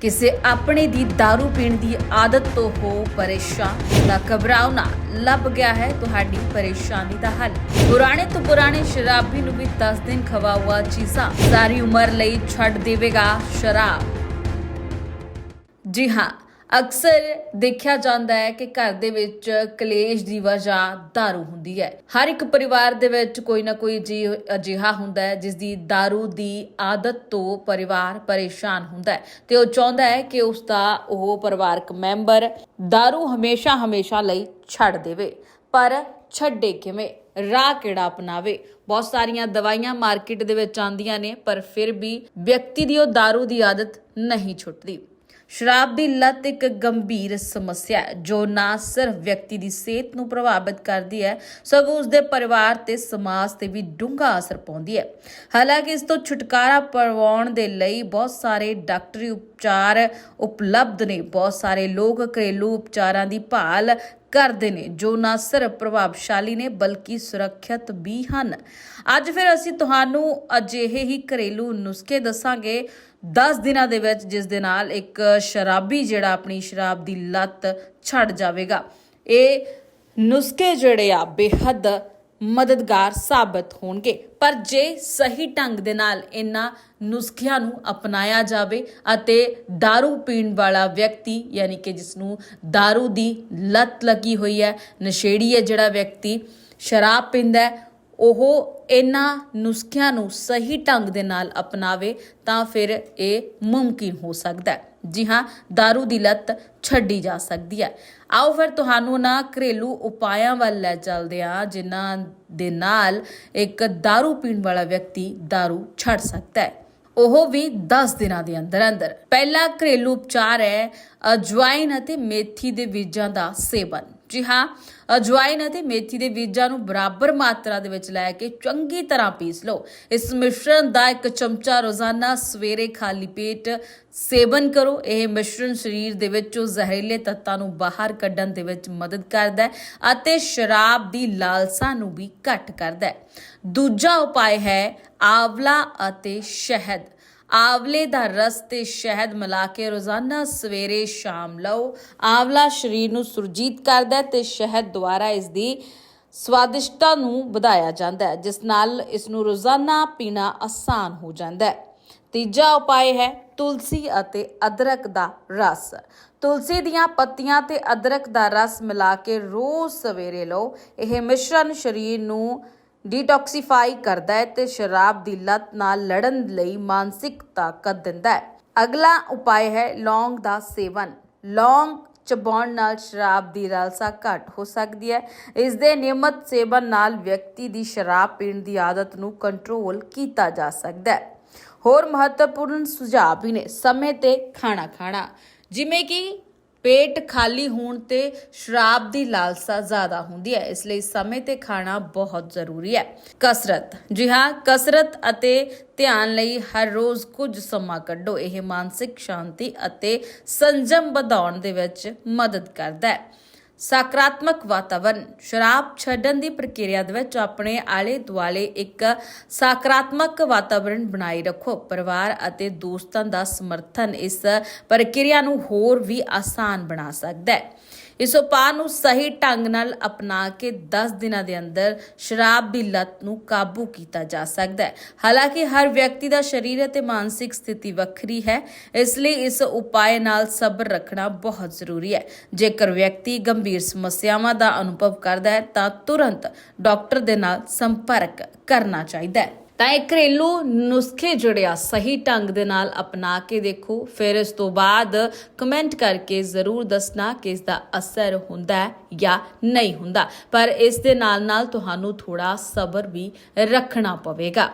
ਕਿਸੇ ਆਪਣੇ ਦੀ दारू ਪੀਣ ਦੀ ਆਦਤ ਤੋਂ ਹੋ ਪਰੇਸ਼ਾਨ। ਤਾਂ ਘਬਰਾਓ ਨਾ ਲੱਭ ਗਿਆ ਹੈ, ਤੁਹਾਡੀ ਪਰੇਸ਼ਾਨੀ ਦਾ ਹੱਲ। ਪੁਰਾਣੇ ਤੋਂ ਪੁਰਾਣੇ ਸ਼ਰਾਬੀ ਨੂੰ ਵੀ 10 ਦਿਨ ਖਵਾਉਆ ਚੀਜ਼ਾਂ। ਸਾਰੀ ਉਮਰ ਲਈ ਛੱਡ ਦੇਵੇਗਾ ਸ਼ਰਾਬ। ਜੀ ਹਾਂ ਅਕਸਰ ਦੇਖਿਆ ਜਾਂਦਾ ਹੈ ਕਿ ਘਰ ਦੇ ਵਿੱਚ ਕਲੇਸ਼ ਦੀ ਵਜ੍ਹਾ दारू ਹੁੰਦੀ ਹੈ ਹਰ ਇੱਕ ਪਰਿਵਾਰ ਦੇ ਵਿੱਚ ਕੋਈ ਨਾ ਕੋਈ ਜੀ ਅਜਿਹਾ ਹੁੰਦਾ ਹੈ ਜਿਸ ਦੀ दारू ਦੀ ਆਦਤ ਤੋਂ ਪਰਿਵਾਰ ਪਰੇਸ਼ਾਨ ਹੁੰਦਾ ਹੈ ਤੇ ਉਹ ਚਾਹੁੰਦਾ ਹੈ ਕਿ ਉਸ ਦਾ ਉਹ ਪਰਿਵਾਰਕ ਮੈਂਬਰ दारू ਹਮੇਸ਼ਾ ਹਮੇਸ਼ਾ ਲਈ ਛੱਡ ਦੇਵੇ ਪਰ ਛੱਡੇ ਕਿਵੇਂ ਰਾਹ ਕਿਹੜਾ ਅਪਣਾਵੇ ਬਹੁਤ ਸਾਰੀਆਂ ਦਵਾਈਆਂ ਮਾਰਕੀਟ ਦੇ ਵਿੱਚ ਆਉਂਦੀਆਂ ਨੇ ਪਰ ਫਿਰ ਵੀ ਵਿਅਕਤੀ ਦੀ ਉਹ दारू ਦੀ ਆਦਤ ਨਹੀਂ ਛੁੱਟਦੀ ਸ਼ਰਾਬ ਦੀ ਲਤ ਇੱਕ ਗੰਭੀਰ ਸਮੱਸਿਆ ਹੈ, ਜੋ ਨਾ ਸਿਰਫ ਵਿਅਕਤੀ ਦੀ ਸਿਹਤ ਨੂੰ ਪ੍ਰਭਾਵਿਤ ਕਰਦੀ ਹੈ, ਸਗੋਂ ਉਸ ਦੇ ਪਰਿਵਾਰ ਤੇ ਸਮਾਜ ਤੇ ਵੀ ਡੂੰਘਾ ਅਸਰ ਪਾਉਂਦੀ ਹੈ। ਹਾਲਾਂਕਿ ਇਸ ਤੋਂ ਛੁਟਕਾਰਾ ਪਾਉਣ ਦੇ ਲਈ ਬਹੁਤ ਸਾਰੇ ਡਾਕਟਰੀ ਉਪਚਾਰ ਉਪਲਬਧ ਨੇ, ਬਹੁਤ ਸਾਰੇ ਲੋਕ ਘਰੇਲੂ ਉਪਚਾਰਾਂ ਦੀ ਭਾਲ ਕਰਦੇ ਨੇ, ਜੋ ਨਾ ਸਿਰਫ ਪ੍ਰਭਾਵਸ਼ਾਲੀ ਨੇ ਬਲਕਿ ਸੁਰੱਖਿਅਤ ਵੀ ਹਨ। ਅੱਜ ਫਿਰ ਅਸੀਂ ਤੁਹਾਨੂੰ ਅਜਿਹੇ ਹੀ ਘਰੇਲੂ ਨੁਸਖੇ ਦੱਸਾਂਗੇ। 10 ਦਿਨਾਂ ਦੇ ਵਿੱਚ ਜਿਸ ਦੇ ਨਾਲ ਇੱਕ ਸ਼ਰਾਬੀ ਜਿਹੜਾ ਆਪਣੀ ਸ਼ਰਾਬ ਦੀ ਲਤ ਛੱਡ ਜਾਵੇਗਾ। ਇਹ ਨੁਸਖੇ ਜਿਹੜੇ ਆ, ਬੇਹੱਦ ਮਦਦਗਾਰ ਸਾਬਤ ਹੋਣਗੇ ਪਰ ਜੇ ਸਹੀ ਢੰਗ ਦੇ ਨਾਲ ਇਹਨਾਂ ਨੁਸਖਿਆਂ ਨੂੰ ਅਪਣਾਇਆ ਜਾਵੇ ਅਤੇ दारू ਪੀਣ ਵਾਲਾ ਵਿਅਕਤੀ ਯਾਨੀ ਕਿ ਜਿਸ ਨੂੰ दारू ਦੀ ਲਤ ਲੱਗੀ ਹੋਈ ਹੈ ਨਸ਼ੇੜੀ ਹੈ ਜਿਹੜਾ ਵਿਅਕਤੀ ਸ਼ਰਾਬ ਪੀਂਦਾ ਹੈ ਉਹ ਇਹਨਾਂ ਨੁਸਖਿਆਂ ਨੂੰ ਸਹੀ ਢੰਗ ਦੇ ਨਾਲ ਅਪਣਾਵੇ ਤਾਂ ਫਿਰ ਇਹ ਮੁਮਕਿਨ ਹੋ ਸਕਦਾ ਹੈ ਜੀ ਹਾਂ दारू ਦੀ ਲਤ ਛੱਡੀ ਜਾ ਸਕਦੀ ਹੈ ਆਓ ਫਿਰ ਤੁਹਾਨੂੰ ਨਾ ਘਰੇਲੂ ਉਪਾਇਆਂ ਵੱਲ ਲੈ ਚੱਲਦੇ ਹਾਂ ਜਿਨ੍ਹਾਂ ਦੇ ਨਾਲ ਇੱਕ दारू ਪੀਣ ਵਾਲਾ ਵਿਅਕਤੀ दारू ਛੱਡ ਸਕਦਾ ਹੈ ਉਹ ਵੀ 10 ਦਿਨਾਂ ਦੇ ਅੰਦਰ ਅੰਦਰ ਪਹਿਲਾ ਘਰੇਲੂ ਉਪਚਾਰ ਹੈ ਅਜਵਾਇਨ ਅਤੇ ਮੇਥੀ ਦੇ ਬੀਜਾਂ ਦਾ ਸੇਵਨ ਜੀ ਹਾਂ ਅਜਵਾਇਨ ਅਤੇ ਮੇਥੀ ਦੇ ਬੀਜਾਂ ਨੂੰ ਬਰਾਬਰ ਮਾਤਰਾ ਦੇ ਵਿੱਚ ਲੈ ਕੇ ਚੰਗੀ ਤਰ੍ਹਾਂ ਪੀਸ ਲਓ। ਇਸ ਮਿਸ਼ਰਣ ਦਾ ਇੱਕ ਚਮਚਾ ਰੋਜ਼ਾਨਾ ਸਵੇਰੇ ਖਾਲੀ ਪੇਟ ਸੇਵਨ ਕਰੋ। ਇਹ ਮਿਸ਼ਰਣ ਸਰੀਰ ਦੇ ਵਿੱਚੋਂ ਜ਼ਹਿਰੀਲੇ ਤੱਤਾਂ ਨੂੰ ਬਾਹਰ ਕੱਢਣ ਦੇ ਵਿੱਚ ਮਦਦ ਕਰਦਾ ਹੈ ਅਤੇ ਸ਼ਰਾਬ ਦੀ ਲਾਲਸਾ ਨੂੰ ਵੀ ਘੱਟ ਕਰਦਾ ਹੈ। ਦੂਜਾ ਉਪਾਅ ਹੈ ਆਵਲਾ ਅਤੇ ਸ਼ਹਿਦ। ਆਵਲੇ ਦਾ ਰਸ ਤੇ ਸ਼ਹਿਦ ਮਿਲਾ ਕੇ ਰੋਜ਼ਾਨਾ ਸਵੇਰੇ ਸ਼ਾਮ ਲਓ। ਆਵਲਾ ਸਰੀਰ ਨੂੰ ਸੁਰਜੀਤ ਕਰਦਾ ਹੈ ਤੇ ਸ਼ਹਿਦ ਦੁਆਰਾ ਇਸ ਦੀ ਸਵਾਦਿਸ਼ਟਤਾ ਨੂੰ ਵਧਾਇਆ ਜਾਂਦਾ ਹੈ, ਜਿਸ ਨਾਲ ਇਸ ਨੂੰ ਰੋਜ਼ਾਨਾ ਪੀਣਾ ਆਸਾਨ ਹੋ ਜਾਂਦਾ ਹੈ। ਤੀਜਾ ਉਪਾਅ ਹੈ, ਤੁਲਸੀ ਅਤੇ ਅਦਰਕ ਦਾ ਰਸ। ਤੁਲਸੀ ਦੀਆਂ ਪੱਤੀਆਂ ਤੇ ਅਦਰਕ ਦਾ ਰਸ ਮਿਲਾ ਕੇ ਰੋਜ਼ ਸਵੇਰੇ ਲਓ। ਇਹ ਮਿਸ਼ਰਣ ਸਰੀਰ ਨੂੰ ਡੀਟੌਕਸੀਫਾਈ ਕਰਦਾ ਹੈ ਤੇ ਸ਼ਰਾਬ ਦੀ ਲਤ ਨਾਲ ਲੜਨ ਲਈ ਮਾਨਸਿਕ ਤਾਕਤ ਦਿੰਦਾ ਹੈ। ਅਗਲਾ ਉਪਾਅ ਹੈ ਲੌਂਗ ਦਾ ਸੇਵਨ। ਲੌਂਗ ਚਬਾਉਣ ਨਾਲ ਸ਼ਰਾਬ ਦੀ ਲਾਲਸਾ ਘੱਟ ਹੋ ਸਕਦੀ ਹੈ। ਇਸ ਦੇ ਨਿਯਮਤ ਸੇਵਨ ਨਾਲ ਵਿਅਕਤੀ ਦੀ ਸ਼ਰਾਬ ਪੀਣ ਦੀ ਆਦਤ ਨੂੰ ਕੰਟਰੋਲ ਕੀਤਾ ਜਾ ਸਕਦਾ ਹੈ। ਹੋਰ ਮਹੱਤਵਪੂਰਨ ਸੁਝਾਅ ਵੀ ਨੇ। ਸਮੇਂ ਤੇ ਖਾਣਾ ਖਾਣਾ। ਜਿਵੇਂ ਕਿ ਪੇਟ ਖਾਲੀ ਹੋਣ ਤੇ ਸ਼ਰਾਬ ਦੀ ਲਾਲਸਾ ਜ਼ਿਆਦਾ ਹੁੰਦੀ ਹੈ। ਇਸ ਲਈ ਸਮੇਂ ਤੇ ਖਾਣਾ ਬਹੁਤ ਜ਼ਰੂਰੀ ਹੈ। ਕਸਰਤ। ਜੀ ਹਾਂ, ਕਸਰਤ ਅਤੇ ਧਿਆਨ ਲਈ ਹਰ ਰੋਜ਼ ਕੁਝ ਸਮਾਂ ਕੱਢੋ। ਇਹ ਮਾਨਸਿਕ ਸ਼ਾਂਤੀ ਅਤੇ ਸੰਜਮ ਵਧਾਉਣ ਦੇ ਵਿੱਚ ਮਦਦ ਕਰਦਾ ਹੈ। ਸਕਾਰਾਤਮਕ ਵਾਤਾਵਰਣ ਸ਼ਰਾਬ ਛੱਡਣ ਦੀ ਪ੍ਰਕਿਰਿਆ ਦੇ ਵਿੱਚ ਆਪਣੇ ਆਲੇ ਦੁਆਲੇ ਇੱਕ ਸਕਾਰਾਤਮਕ ਵਾਤਾਵਰਣ ਬਣਾਈ ਰੱਖੋ। ਪਰਿਵਾਰ ਅਤੇ ਦੋਸਤਾਂ ਦਾ ਸਮਰਥਨ ਇਸ ਪ੍ਰਕਿਰਿਆ ਨੂੰ ਹੋਰ ਵੀ ਆਸਾਨ ਬਣਾ ਸਕਦਾ ਹੈ। ਇਸ ਉਪਾਅ ਨੂੰ ਸਹੀ ਢੰਗ ਨਾਲ ਅਪਣਾ ਕੇ 10 ਦਿਨਾਂ ਦੇ ਅੰਦਰ ਸ਼ਰਾਬ ਦੀ ਲਤ ਨੂੰ ਕਾਬੂ ਕੀਤਾ ਜਾ ਸਕਦਾ ਹੈ। ਹਾਲਾਂਕਿ ਹਰ ਵਿਅਕਤੀ ਦਾ ਸਰੀਰ ਅਤੇ ਮਾਨਸਿਕ ਸਥਿਤੀ ਵੱਖਰੀ ਹੈ, ਇਸ ਲਈ ਇਸ ਉਪਾਅ ਨਾਲ ਸਬਰ ਰੱਖਣਾ ਬਹੁਤ ਜ਼ਰੂਰੀ ਹੈ। ਜੇਕਰ ਵਿਅਕਤੀ ਗੰਭੀਰ ਸਮੱਸਿਆਵਾਂ ਦਾ ਅਨੁਭਵ ਕਰਦਾ ਹੈ, ਤਾਂ ਤੁਰੰਤ ਡਾਕਟਰ ਦੇ ਨਾਲ ਸੰਪਰਕ ਕਰਨਾ ਚਾਹੀਦਾ ਹੈ। ਤਾਂ ਇਹ ਘਰੇਲੂ ਨੁਸਖੇ ਜਿਹੜੇ ਆ, ਸਹੀ ਢੰਗ ਦੇ ਨਾਲ ਅਪਣਾ ਕੇ ਦੇਖੋ। ਫਿਰ ਇਸ ਤੋਂ ਬਾਅਦ ਕਮੈਂਟ ਕਰਕੇ ਜ਼ਰੂਰ ਦੱਸਣਾ ਕਿ ਇਸ ਦਾ ਅਸਰ ਹੁੰਦਾ ਹੈ ਜਾਂ ਨਹੀਂ ਹੁੰਦਾ। ਪਰ ਇਸ ਦੇ ਨਾਲ ਨਾਲ ਤੁਹਾਨੂੰ ਥੋੜਾ ਸਬਰ ਵੀ ਰੱਖਣਾ ਪਵੇਗਾ।